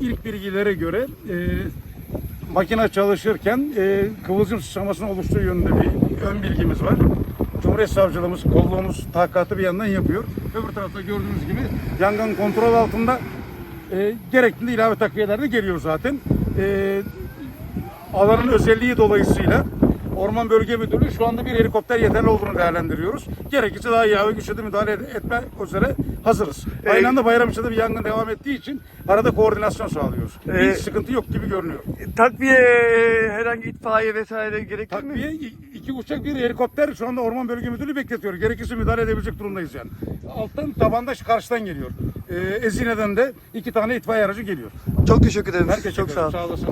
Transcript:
bilgilere göre e, makine çalışırken e, kıvılcım sıçramasının oluştuğu yönünde bir ön bilgimiz var. Cumhuriyet Savcılığımız kolluğumuz takatı bir yandan yapıyor. Öbür tarafta gördüğünüz gibi yangın kontrol altında e, gerekli ilave takviyeler de geliyor zaten. E, alanın özelliği dolayısıyla Orman Bölge Müdürlüğü şu anda bir helikopter yeterli olduğunu değerlendiriyoruz. Gerekirse daha iyi ve güçlü de müdahale etme üzere hazırız. Ee, Aynı anda Bayramış'ta bir yangın devam ettiği için arada koordinasyon sağlıyoruz. Ee, Hiç sıkıntı yok gibi görünüyor. Takviye herhangi itfaiye vesaire gerekli mi? Takviye iki uçak bir helikopter şu anda Orman Bölge Müdürlüğü bekletiyor. Gerekirse müdahale edebilecek durumdayız yani. Alttan tabanda karşıdan geliyor. Ee, Ezine'den de iki tane itfaiye aracı geliyor. Çok teşekkür ederim. Herkese Çok sağ olun. Sağ olasın.